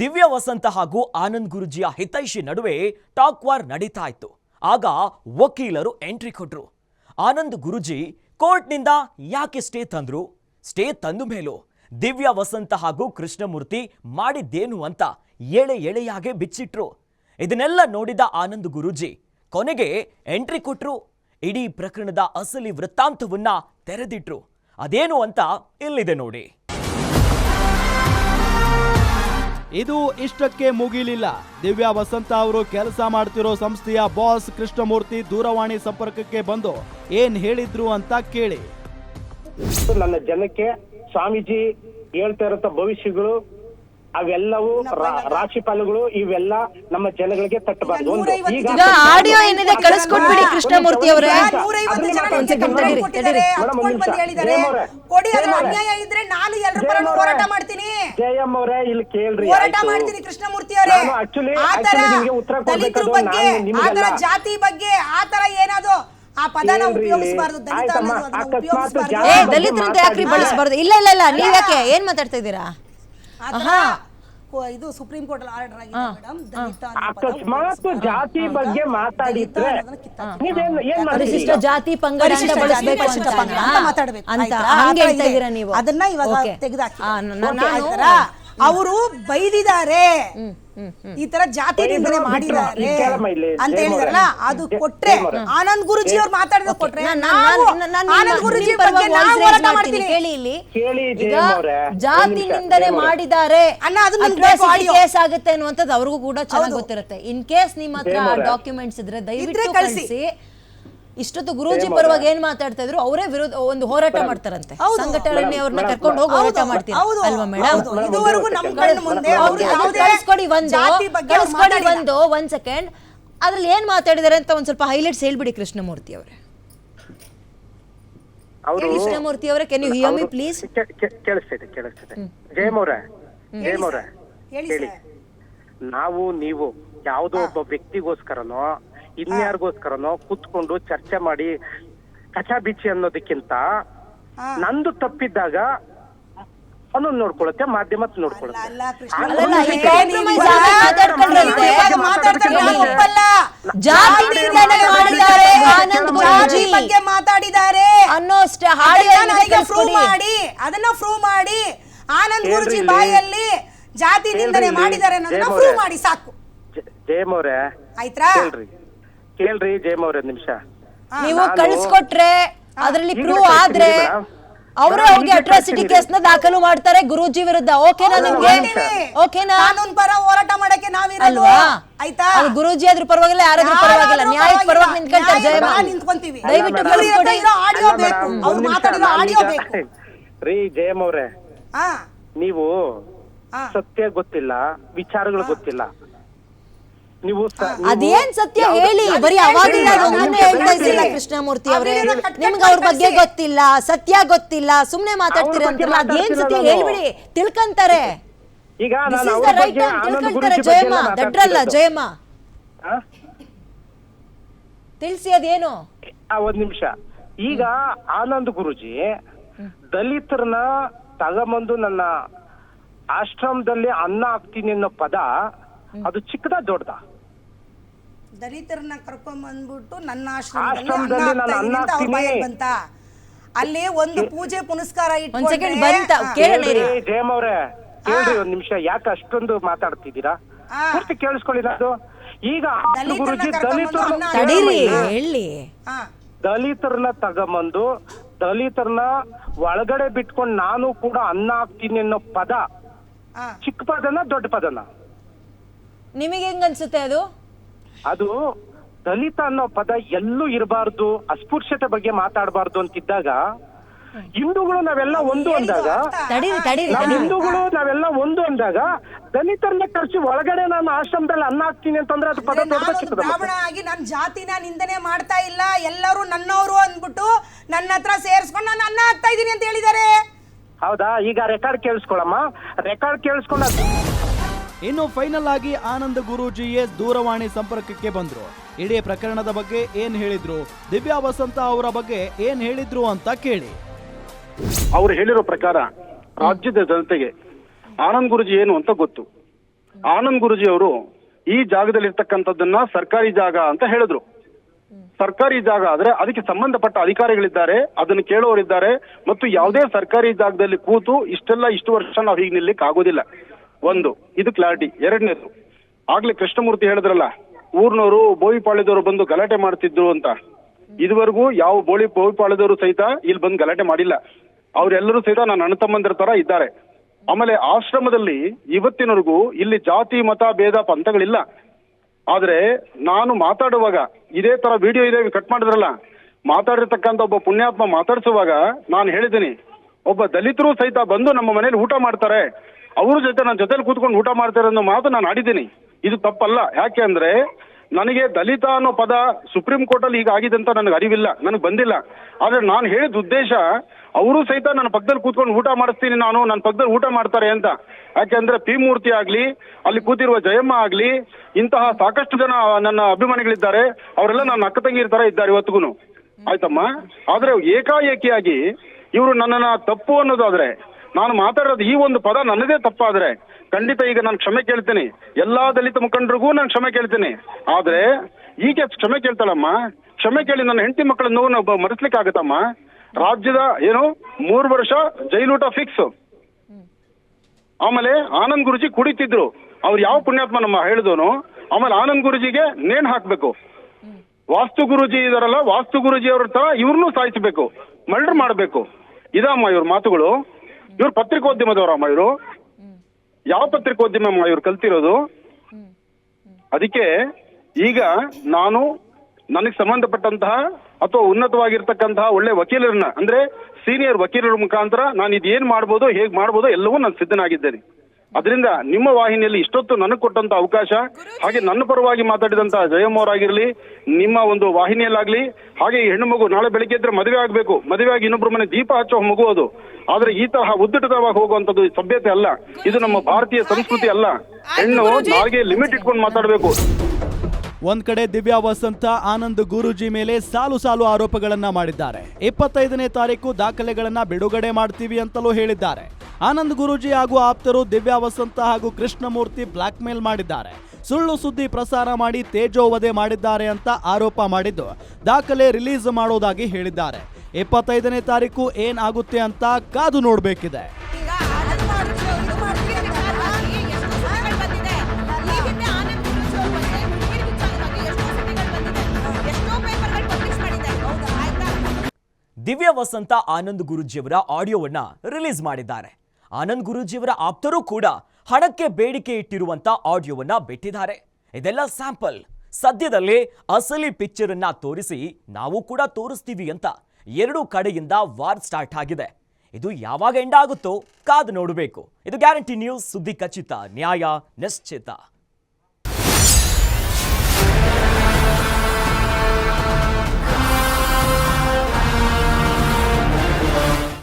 ದಿವ್ಯ ವಸಂತ ಹಾಗೂ ಆನಂದ್ ಗುರುಜಿಯ ಹಿತೈಷಿ ನಡುವೆ ಟಾಕ್ ವಾರ್ ನಡೀತಾ ಇತ್ತು ಆಗ ವಕೀಲರು ಎಂಟ್ರಿ ಕೊಟ್ರು. ಆನಂದ್ ಗುರುಜಿ, ಕೋರ್ಟ್ನಿಂದ ಯಾಕೆ ಸ್ಟೇ ತಂದ್ರು? ಸ್ಟೇ ತಂದ ಮೇಲೂ ದಿವ್ಯ ವಸಂತ ಹಾಗೂ ಕೃಷ್ಣಮೂರ್ತಿ ಮಾಡಿದ್ದೇನು ಅಂತ ಎಳೆ ಎಳೆಯಾಗೆ ಬಿಚ್ಚಿಟ್ರು. ಇದನ್ನೆಲ್ಲ ನೋಡಿದ ಆನಂದ್ ಗುರುಜಿ ಕೊನೆಗೆ ಎಂಟ್ರಿ ಕೊಟ್ರು. ಇಡೀ ಪ್ರಕರಣದ ಅಸಲಿ ವೃತ್ತಾಂತವನ್ನ ತೆರೆದಿಟ್ರು. ಅದೇನು ಅಂತ ಇಲ್ಲಿದೆ ನೋಡಿ. ಇದು ಇಷ್ಟಕ್ಕೆ ಮುಗಿಲಿಲ್ಲ. ದಿವ್ಯಾ ವಸಂತ ಅವರು ಕೆಲಸ ಮಾಡ್ತಿರೋ ಸಂಸ್ಥೆಯ ಬಾಸ್ ಕೃಷ್ಣಮೂರ್ತಿ ದೂರವಾಣಿ ಸಂಪರ್ಕಕ್ಕೆ ಬಂದು ಏನ್ ಹೇಳಿದ್ರು ಅಂತ ಕೇಳಿ. ನನ್ನ ಜನಕ್ಕೆ ಸ್ವಾಮೀಜಿ ಹೇಳ್ತಾ ಇರೋ ಭವಿಷ್ಯಗಳು ಅವೆಲ್ಲವೂ ರಾಶಿ ಫಲಗಳು ಇವೆಲ್ಲ ನಮ್ಮ ಜನಗಳಿಗೆ ತಟ್ಟಬಾರ್ದು. ಈಗ ಆಡಿಯೋ ಏನಿದೆ ಕಳಿಸ್ಕೊಟ್ಬಿಡಿ ಕೃಷ್ಣಮೂರ್ತಿ ಅವರೇ. ಕೊಡಿ ಅದ್ರ ಅನ್ಯಾಯ ಇದ್ರೆ ನಾನು ಎಲ್ಲರ ಪರ ಹೋರಾಟ ಮಾಡ್ತೀನಿ. ಅವರೇ ಇಲ್ಲಿ ಕೇಳ್ರಿ ಹೋರಾಟ ಮಾಡ್ತೀನಿ ಕೃಷ್ಣಮೂರ್ತಿ ಅವರೇ. ಆತರ ದಲಿತರ ಬಗ್ಗೆ. ಜಾತಿ ಬಗ್ಗೆ ಆ ತರ ಏನಾದ್ರು ಆ ಪದನ ಉಪಯೋಗಿಸಬಾರದು ದಲಿತ ದಲಿತರ ಅಂತ ಯಾಕ್ರಿ ಬಳಸಬಾರದು? ಇಲ್ಲ ಇಲ್ಲ ಇಲ್ಲ ನೀವ್ ಯಾಕೆ ಏನ್ ಮಾತಾಡ್ತಾ ಇದ್ದೀರಾ ಆಹಾ. ಕೊ- ಇದು ಸುಪ್ರೀಂ ಕೋರ್ಟ್ ಆರ್ಡರ್ ಆಗಿದೆ ಮೇಡಮ್ ದಲಿತ ಅನ್ನೋ ಪದ ಅಕಸ್ಮಾತ್ ಜಾತಿ ಬಗ್ಗೆ ಮಾತಾಡಿದ್ರೆ ನೀವೇನ್ ಏನ್ ಪರಿಶಿಷ್ಟ ಮಾಡ್ತೀರಿ ಜಾತಿ ಪಂಗಡ ಅಂತ ಪರಿಶಿಷ್ಟ ಜಾತಿ, ಬಳಸ್ಬೇಕು ಪರಿಶಿಷ್ಟ ಅಂತ ಪಂಗಡ ಅಂತ ಮಾತಾಡ್ಬೇಕು. ಅಂತ ಆಯ್ತಾ? ಆ ಹಂಗೆ ಥರ ಹೇಳ್ತಾ ಇದೆ. ಇದ್ದೀರಾ ನೀವು? ಅದನ್ನ ಇವಾಗ Okay. ತೆಗೆದಾಕಿ ಆ, ನ- ನಾನು ಅವರು ಬೈದಿದ್ದಾರೆ. ಈ ತರ ಜಾತಿ ನಿಂದನೆ. ಮಾಡಿದ್ದಾರೆ ಅಂತ ಹೇಳಿದಾರಲ್ಲ ಅದು ಕೊಟ್ರೆ ಆನಂದ್ ಗುರುಜಿ ಅವ್ರು ಮಾತಾಡಿದ ಕೊಟ್ರೆ ಆನಂದ್ ಗುರುಜಿ ಬಗ್ಗೆ ನಾನು ಹೋರಾಟ ಮಾಡ್ತೀನಿ. ಕೇಳಿ ಇಲ್ಲಿ. ಈಗ ಜಾತಿ ನಿಂದನೆ ಮಾಡಿದ್ದಾರೆ. ಅಣ್ಣ, ಅದು ನಮ್ಗೆ ಕೇಸ್ ಆಗುತ್ತೆ ಅನ್ನುವಂಥದ್ದು ಅವ್ರಿಗೂ ಕೂಡ ಚೆನ್ನಾಗಿ. ಗೊತ್ತಿರುತ್ತೆ. ಇನ್ ಕೇಸ್ ನಿಮ್ಮ ಹತ್ರ ಡಾಕ್ಯುಮೆಂಟ್ಸ್ ಇದ್ರೆ ಇದ್ರೆ ದಯವಿಟ್ಟು ಕಳ್ಸಿ. ಇಷ್ಟೊತ್ತು ಗುರೂಜಿ ಪರವಾಗಿ ಅವರೇ. ಏನ್ ಮಾತಾಡ್ತಾ ಇದ್ರು ಅವರೇ ವಿರೋಧ ಒಂದು ಹೋರಾಟ ಮಾಡ್ತಾರಂತೆ. ಸಂಘಟನೆ ಅವ್ರನ್ನ ಕರ್ಕೊಂಡು ಹೋಗಿ ಹೋರಾಟ ಮಾಡ್ತೀನಿ ಮಾಡ್ತೀರಾ? ಅಲ್ವಾ ಮೇಡಮ್ ಇದುವರೆಗೂ ನಮ್ಮ ಕಣ್ಣು ಮುಂದೆ ಅವ್ರು ಕಳಿಸ್ಕೊಡಿ ಒಂದು ಜಾತಿ ಬಗ್ಗೆ ಕಳಿಸ್ಕೊಡಿ ಒಂದು ಒಂದ್ ಸೆಕೆಂಡ್ ಅದ್ರಲ್ಲಿ ಏನ್ ಮಾತಾಡಿದಾರೆ ಅಂತ ಒಂದ್ ಸ್ವಲ್ಪ ಹೈಲೈಟ್ಸ್ ಹೇಳ್ಬಿಡಿ ಕೃಷ್ಣಮೂರ್ತಿ ಅವರೇ. ಅವರು ಕೃಷ್ಣಮೂರ್ತಿ ಅವರೇ ಕೆನ್ ಯು ಹಿಯರ್ ಮಿ ಅವ್ರು- ಪ್ಲೀಸ್ ಕೇಳಿಸ್ತಿದೆ ಕೇಳಿಸ್ತಿದೆ ಜಯಮವ್ರೆ ಹೇಳಿ ಹೇಳಿ. ನಾವು ನೀವು ಯಾವುದೋ ಒಬ್ಬ ವ್ಯಕ್ತಿಗೋಸ್ಕರನೋ ಇನ್ಯಾರಿಗೋಸ್ಕರನೋ ಕೂತ್ಕೊಂಡು ಚರ್ಚೆ ಮಾಡಿ ಕಚಾ ಬಿಚ್ಚಿ ಅನ್ನೋದಕ್ಕಿಂತ. ನಂದು ತಪ್ಪಿದ್ದಾಗ ಅನ್ನೊಂದು ನೋಡ್ಕೊಳತ್ತೆ ಮಾಧ್ಯಮ ನೋಡ್ಕೊಳತ್ತೆ ಮಾತಾಡಿದ್ದಾರೆ. ಅನ್ನೋ ಪ್ರೂವ್ ಮಾಡಿ ಅದನ್ನ ಪ್ರೂವ್ ಮಾಡಿ. ಆನಂದ್ ಗುರುಜಿ. ಬಾಯಲ್ಲಿ ಜಾತಿ ನಿಂದನೆ ಮಾಡಿದ್ದಾರೆ ಅನ್ನೋದನ್ನ ಪ್ರೂವ್ ಮಾಡಿ ಸಾಕು. ಜಯಮವ್ರೆ ಆಯ್ತಾ ಕೇಳ್ರಿ ಜಯಮ್ ಅವ್ರ ನಿಮಿಷ. ನೀವು ಕಳಿಸ್ಕೊಟ್ರೆ ಅದರಲ್ಲಿ ಪ್ರೂವ್ ಆದ್ರೆ ಅವರು ಅವ್ರಿಗೆ ಅಟ್ರಾಸಿಟಿ. ಕೇಸ್ನ ದಾಖಲು ಮಾಡ್ತಾರೆ ಗುರೂಜಿ ವಿರುದ್ಧ. ಓಕೆನಾ ನಿಮ್ಗೆ. ಓಕೆನಾ ಕಾನೂನ್ ಪರ ಹೋರಾಟ ಮಾಡಕ್ಕೆ ನಾವಿರಲ್ವಾ ಅಲ್ವಾ? ಆಯ್ತಾ? ಅದು ಗುರೂಜಿ ಆದ್ರೂ ಪರವಾಗಿಲ್ಲ ಯಾರಾದ್ರೂ ಪರವಾಗಿಲ್ಲ. ನ್ಯಾಯ ಪರವಾಗಿ ನ್ಯಾಯ ಜಯಮ್ಮ. ನಿಂತ್ಕೊಂತೀವಿ. ದಯವಿಟ್ಟು. ಕಳಿಸ್ಕೊಡಿ ಇರೋ ಆಡಿಯೋ ಬೇಕು. ಅವ್ರು ಮಾತಾಡಿರೋ ಆಡಿಯೋ ಬೇಕು. ರೀ ಜಯಮವ್ರೆ ಹಾ ನೀವು ಹಾ. ಸತ್ಯ ಗೊತ್ತಿಲ್ಲ ವಿಚಾರಗಳು ಗೊತ್ತಿಲ್ಲ. ನೀವು ಅದೇನ್ ಸತ್ಯ ಹೇಳಿ? ಬರೀ ಅವಾಗಿಂದ ಅದೊಂದನ್ನೇ ಹೇಳ್ತಾ ಕೃಷ್ಣಮೂರ್ತಿ ಅವರೇ. ನಿಮ್ಗೆ ಅವ್ರ ಬಗ್ಗೆ ಗೊತ್ತಿಲ್ಲ ಸತ್ಯ ಗೊತ್ತಿಲ್ಲ ಸುಮ್ನೆ ಮಾತಾಡ್ತೀರ ಅಂತಲ್ಲ ಅದೇನ್ ಸತ್ಯ ಹೇಳ್ಬಿಡಿ ತಿಳ್ಕಂತಾರೆ. ಈಗ ತಿಳ್ಕೊಂತಾರೆ ಜಯಮ್ಮ ದಡ್ರಲ್ಲ ಜಯಮ್ಮ. ಆ? ತಿಳಿಸಿ ಅದೇನು? ಒಂದ್ ನಿಮಿಷ. ಈಗ ಆನಂದ್ ಗುರುಜಿ ದಲಿತರನ್ನ ತಗಬಂದು ನನ್ನ ಆಶ್ರಮದಲ್ಲಿ ಅನ್ನ ಹಾಕ್ತೀನಿ ಅನ್ನೋ ಪದ ಅದು ಚಿಕ್ಕದ ದೊಡ್ಡದ? ದಲಿತರನ್ನ ಕರ್ಕೊಂಡ್ ಬಂದ್ಬಿಟ್ಟು ನನ್ನ ಆಶ್ರಮದಲ್ಲಿ ಅನ್ನ ಅವ್ರ ಹಾಕ್ತೀನಿ. ಬಂತ ಅಲ್ಲಿ ಒಂದು ಪೂಜೆ ಪುನಸ್ಕಾರ ಒಂದ್ ಸೆಕೆಂಡ್ ಇಟ್ಕೊಂಡ್ರೆ ಬಂತ ಹಾ. ಕೇಳೋಣ ಇರಿ. ಕೇಳ್ರಿ ಒಂದ್ ನಿಮಿಷ ಯಾಕೆ ಅಷ್ಟೊಂದು ಮಾತಾಡ್ತಿದ್ದೀರಾ. ಪೂರ್ತಿ ಕೇಳಿಸ್ಕೊಳ್ಳಿ ನಾನು ಈಗ ದಲಿತರನ್ನ ಗುರುಜಿ ದಲಿತರನ್ನ. ಹೇಳಿ ಹಾ. ದಲಿತರನ್ನ ತಗೊಂಬಂದು ದಲಿತರನ್ನ ಒಳಗಡೆ ಬಿಟ್ಕೊಂಡು ನಾನು ಕೂಡ ಅನ್ನ ಹಾಕ್ತೀನಿ ಅನ್ನೋ ಪದ. ಚಿಕ್ಕ ಪದನ ದೊಡ್ಡ ಪದನ ನಿಮಗೆ ಹೆಂಗ್ ಅನ್ಸುತ್ತೆ ಅದು ಅದು ದಲಿತ ಅನ್ನೋ ಪದ ಎಲ್ಲೂ ಇರಬಾರ್ದು ಅಸ್ಪೃಶ್ಯತೆ ಬಗ್ಗೆ ಮಾತಾಡಬಾರ್ದು ಅಂತಿದ್ದಾಗ ಹಿಂದೂಗಳು ನಾವೆಲ್ಲ ಒಂದು ಅಂದಾಗ ನಾವ್ ಹಿಂದೂಗಳು ನಾವೆಲ್ಲ ಒಂದು ಅಂದಾಗ ದಲಿತರನ್ನ ಕರ್ಸಿ ಒಳಗಡೆ ನಾನು ಆಶ್ರಮದಲ್ಲಿ ಅನ್ನ ಹಾಕ್ತೀನಿ ಅಂತಂದ್ರೆ ಅದು ಪದ ಬ್ರಾಹ್ಮಣ ಆಗಿ ನನ್ನ ಜಾತಿನ ನಿಂದನೆ ಮಾಡ್ತಾ ಇಲ್ಲ ಎಲ್ಲರೂ ನನ್ನವರು ಅಂದ್ಬಿಟ್ಟು ನನ್ನ ಹತ್ರ ಸೇರಿಸ್ಕೊಂಡು ನಾನು ಅನ್ನ ಹಾಕ್ತಾ ಇದೀನಿ ಅಂತ ಹೇಳಿದ್ದಾರೆ. ಹೌದಾ? ಈಗ ರೆಕಾರ್ಡ್ ಕೇಳಿಸ್ಕೊಳಮ್ಮ ರೆಕಾರ್ಡ್ ಕೇಳಿಸ್ಕೊಂಡ ಇನ್ನು ಫೈನಲ್ ಆಗಿ ಆನಂದ್ ಗುರೂಜಿಯೇ ದೂರವಾಣಿ ಸಂಪರ್ಕಕ್ಕೆ ಬಂದ್ರು. ಇಡೀ ಪ್ರಕರಣದ ಬಗ್ಗೆ ಏನ್ ಹೇಳಿದ್ರು? ದಿವ್ಯಾ ವಸಂತ ಅವರ ಬಗ್ಗೆ ಏನ್ ಹೇಳಿದ್ರು ಅಂತ ಕೇಳಿ. ಅವ್ರು ಹೇಳಿರೋ ಪ್ರಕಾರ ರಾಜ್ಯದ ಜನತೆಗೆ ಆನಂದ್ ಗುರುಜಿ ಏನು ಅಂತ ಗೊತ್ತು. ಆನಂದ್ ಗುರುಜಿ ಅವರು ಈ ಜಾಗದಲ್ಲಿ ಇರ್ತಕ್ಕಂಥದ್ದನ್ನ ಸರ್ಕಾರಿ ಜಾಗ ಅಂತ ಹೇಳಿದ್ರು. ಸರ್ಕಾರಿ ಜಾಗ ಆದ್ರೆ ಅದಕ್ಕೆ ಸಂಬಂಧಪಟ್ಟ ಅಧಿಕಾರಿಗಳಿದ್ದಾರೆ, ಅದನ್ನು ಕೇಳುವವರಿದ್ದಾರೆ ಮತ್ತು ಯಾವುದೇ ಸರ್ಕಾರಿ ಜಾಗದಲ್ಲಿ ಕೂತು ಇಷ್ಟೆಲ್ಲ ಇಷ್ಟು ವರ್ಷ ನಾವು ಹೀಗೆ ನಿಲ್ಲಕ್ಕೆ ಆಗೋದಿಲ್ಲ ಒಂದು, ಇದು ಕ್ಲಾರಿಟಿ ಎರಡನೇದು, ಆಗ್ಲೇ ಕೃಷ್ಣಮೂರ್ತಿ ಹೇಳಿದ್ರಲ್ಲ ಊರ್ನವರು ಬೋವಿಪಾಳ್ಯದವರು ಬಂದು ಗಲಾಟೆ ಮಾಡ್ತಿದ್ರು ಅಂತ. ಇದುವರೆಗೂ ಯಾವ ಬೋಳಿ ಬೋವಿಪಾಳ್ಯದವರು ಸಹಿತ ಇಲ್ಲಿ ಬಂದು ಗಲಾಟೆ ಮಾಡಿಲ್ಲ. ಅವರೆಲ್ಲರೂ ಸಹಿತ ನನ್ನ ಅಣ್ಣ ತಮ್ಮಂದಿರ ತರ ಇದ್ದಾರೆ. ಆಮೇಲೆ ಆಶ್ರಮದಲ್ಲಿ ಇವತ್ತಿನವರೆಗೂ ಇಲ್ಲಿ ಜಾತಿ, ಮತ, ಭೇದ, ಪಂಥಗಳಿಲ್ಲ. ಆದ್ರೆ ನಾನು ಮಾತಾಡುವಾಗ ಇದೇ ತರ ವಿಡಿಯೋ ಇದೆ ಕಟ್ ಮಾಡಿದ್ರಲ್ಲ, ಮಾತಾಡಿರ್ತಕ್ಕಂಥ ಒಬ್ಬ ಪುಣ್ಯಾತ್ಮ ಮಾತಾಡಿಸುವಾಗ ನಾನು ಹೇಳಿದ್ದೀನಿ, ಒಬ್ಬ ದಲಿತರು ಸಹಿತ ಬಂದು ನಮ್ಮ ಮನೇಲಿ ಊಟ ಮಾಡ್ತಾರೆ. ಅವ್ರ ಜೊತೆ ನನ್ನ ಜೊತೆಲಿ ಕೂತ್ಕೊಂಡು ಊಟ ಮಾಡ್ತಾರೆ ಅನ್ನೋ ಮಾತು ನಾನು ಆಡಿದ್ದೀನಿ. ಇದು ತಪ್ಪಲ್ಲ. ಯಾಕೆ ಅಂದ್ರೆ ನನಗೆ ದಲಿತ ಅನ್ನೋ ಪದ ಸುಪ್ರೀಂ ಕೋರ್ಟ್ ಅಲ್ಲಿ ಈಗ ಆಗಿದೆ ಅಂತ ನನಗೆ ಅರಿವಿಲ್ಲ. ನನಗೆ ಬಂದಿಲ್ಲ. ಆದ್ರೆ ನಾನು ಹೇಳಿದ ಉದ್ದೇಶ ಅವರು ಸಹಿತ ನನ್ನ ಪಕ್ಕದಲ್ಲಿ ಕೂತ್ಕೊಂಡು ಊಟ ಮಾಡಿಸ್ತೀನಿ ನಾನು ನನ್ನ ಪಕ್ಕದಲ್ಲಿ ಊಟ ಮಾಡ್ತಾರೆ ಅಂತ. ಯಾಕೆಂದ್ರೆ ಪಿ ಮೂರ್ತಿ ಆಗ್ಲಿ, ಅಲ್ಲಿ ಕೂತಿರುವ ಜಯಮ್ಮ ಆಗ್ಲಿ, ಇಂತಹ ಸಾಕಷ್ಟು ಜನ ನನ್ನ ಅಭಿಮಾನಿಗಳಿದ್ದಾರೆ. ಅವರೆಲ್ಲ ನನ್ನ ಅಕ್ಕ ತಂಗಿ ತರ ಇದ್ದಾರೆ ಇವತ್ತಿಗೂ ಆಯ್ತಮ್ಮ? ಆದ್ರೆ ಏಕಾಏಕಿಯಾಗಿ ಇವರು ನನ್ನನ್ನ ತಪ್ಪು ಅನ್ನೋದಾದ್ರೆ ನಾನು ಮಾತಾಡೋದು ಈ ಒಂದು ಪದ ನನ್ನದೇ ತಪ್ಪಾದ್ರೆ ಖಂಡಿತ ಈಗ ನಾನು ಕ್ಷಮೆ ಕೇಳ್ತೀನಿ. ಎಲ್ಲಾ ದಲಿತ ಮುಖಂಡರಿಗೂ ನಾನು ಕ್ಷಮೆ ಕೇಳ್ತೀನಿ. ಆದ್ರೆ ಈಗೆ ಕ್ಷಮೆ ಕೇಳ್ತಾಳಮ್ಮ. ಕ್ಷಮೆ ಕೇಳಿ ನನ್ನ ಹೆಂಡತಿ ಮಕ್ಕಳ ನೋವು ಮರೆಸ್ಲಿಕ್ಕೆ ಆಗತ್ತಮ್ಮ ರಾಜ್ಯದ ಏನು ಮೂರು ವರ್ಷ ಜೈಲೂಟ ಫಿಕ್ಸ್. ಆಮೇಲೆ ಆನಂದ್ ಗುರುಜಿ ಕುಡಿತಿದ್ರು. ಅವ್ರು ಯಾವ ಪುಣ್ಯಾತ್ಮ ನಮ್ಮ ಹೇಳಿದವನು? ಆಮೇಲೆ ಆನಂದ್ ಗುರುಜಿಗೆ ನೇಣ್ ಹಾಕ್ಬೇಕು. ವಾಸ್ತು ಗುರುಜಿ ಇದಾರಲ್ಲ, ವಾಸ್ತು ಗುರುಜಿ ಅವ್ರ ತರ ಇವ್ರನ್ನೂ ಸಾಯಿಸಬೇಕು. ಮರ್ಡರ್ ಮಾಡಬೇಕು. ಇದಮ್ಮ ಇವ್ರ ಮಾತುಗಳು. ಇವ್ರು ಪತ್ರಿಕೋದ್ಯಮದವರಮ್ಮ ಇವರು? ಯಾವ ಪತ್ರಿಕೋದ್ಯಮ ಅಮ್ಮ ಇವ್ರು ಕಲ್ತಿರೋದು? ಅದಕ್ಕೆ ಈಗ ನಾನು ನನಗೆ ಸಂಬಂಧಪಟ್ಟಂತಹ ಅಥವಾ ಉನ್ನತವಾಗಿರ್ತಕ್ಕಂತಹ ಒಳ್ಳೆ ವಕೀಲರನ್ನ ಅಂದ್ರೆ ಸೀನಿಯರ್ ವಕೀಲರ ಮುಖಾಂತರ ನಾನು ಇದೇನ್ ಮಾಡ್ಬೋದು ಹೇಗ್ ಮಾಡ್ಬೋದು ಎಲ್ಲವೂ ನಾನು ಸಿದ್ಧನಾಗಿದ್ದೇನೆ. ಅದರಿಂದ ನಿಮ್ಮ ವಾಹಿನಿಯಲ್ಲಿ ಇಷ್ಟೊತ್ತು ನನಗೆ ಕೊಟ್ಟಂತ ಅವಕಾಶ ಹಾಗೆ ನನ್ನ ಪರವಾಗಿ ಮಾತಾಡಿದಂತ ಜಯಮ್ಮ ಅವರಾಗಿರ್ಲಿ ನಿಮ್ಮ ಒಂದು ವಾಹಿನಿಯಲ್ಲಾಗ್ಲಿ ಹಾಗೆ ಈ ಹೆಣ್ಣು ಮಗು ನಾಳೆ ಬೆಳಿಗ್ಗೆ ಇದ್ರೆ ಮದುವೆ ಆಗ್ಬೇಕು ಮದುವೆ ಆಗಿ ಇನ್ನೊಬ್ಬರ ಮನೆ ದೀಪ ಹಚ್ಚೋ ಮಗು ಅದು ಆದ್ರೆ ಈ ತರಹ ಉದ್ದಟದವಾಗಿ ಹೋಗುವಂತದ್ದು ಸಭ್ಯತೆ ಅಲ್ಲ. ಇದು ನಮ್ಮ ಭಾರತೀಯ ಸಂಸ್ಕೃತಿ ಅಲ್ಲ. ಹೆಣ್ಣು ನಾಲ್ಗೆ ಲಿಮಿಟ್ ಇಟ್ಕೊಂಡು ಮಾತಾಡಬೇಕು. ಒಂದ್ ಕಡೆ ದಿವ್ಯಾ ವಸಂತ ಆನಂದ್ ಗುರೂಜಿ ಮೇಲೆ ಸಾಲು ಸಾಲು ಆರೋಪಗಳನ್ನ ಮಾಡಿದ್ದಾರೆ. ಇಪ್ಪತ್ತೈದನೇ ತಾರೀಕು ದಾಖಲೆಗಳನ್ನ ಬಿಡುಗಡೆ ಮಾಡ್ತೀವಿ ಅಂತಲೂ ಹೇಳಿದ್ದಾರೆ. ಆನಂದ್ ಗುರೂಜಿ ಹಾಗೂ ಆಪ್ತರು ದಿವ್ಯಾ ವಸಂತ ಹಾಗೂ ಕೃಷ್ಣಮೂರ್ತಿ ಬ್ಲಾಕ್ ಮೇಲ್ ಮಾಡಿದ್ದಾರೆ. ಸುಳ್ಳು ಸುದ್ದಿ ಪ್ರಸಾರ ಮಾಡಿ ತೇಜೋವಧೆ ಮಾಡಿದ್ದಾರೆ ಅಂತ ಆರೋಪ ಮಾಡಿದ್ದು ದಾಖಲೆ ರಿಲೀಸ್ ಮಾಡೋದಾಗಿ ಹೇಳಿದ್ದಾರೆ. ಇಪ್ಪತ್ತೈದನೇ ತಾರೀಕು ಏನಾಗುತ್ತೆ ಅಂತ ಕಾದು ನೋಡಬೇಕಿದೆ. ದಿವ್ಯ ವಸಂತ ಆನಂದ್ ಗುರುಜಿಯವರ ಆಡಿಯೋವನ್ನ ರಿಲೀಸ್ ಮಾಡಿದ್ದಾರೆ. ಆನಂದ್ ಗುರೂಜಿಯವರ ಆಪ್ತರೂ ಕೂಡ ಹಣಕ್ಕೆ ಬೇಡಿಕೆ ಇಟ್ಟಿರುವಂತ ಆಡಿಯೋವನ್ನ ಬಿಟ್ಟಿದ್ದಾರೆ. ಇದೆಲ್ಲ ಸ್ಯಾಂಪಲ್. ಸದ್ಯದಲ್ಲೇ ಅಸಲಿ ಪಿಕ್ಚರ್ ಅನ್ನ ತೋರಿಸಿ ನಾವು ಕೂಡ ತೋರಿಸ್ತೀವಿ ಅಂತ ಎರಡು ಕಡೆಯಿಂದ ವಾರ್ ಸ್ಟಾರ್ಟ್ ಆಗಿದೆ. ಇದು ಯಾವಾಗ ಎಂಡ್ ಆಗುತ್ತೋ ಕಾದು ನೋಡಬೇಕು. ಇದು ಗ್ಯಾರಂಟಿ ನ್ಯೂಸ್ ಸುದ್ದಿ ಖಚಿತ, ನ್ಯಾಯ, ನಿಶ್ಚಿತ.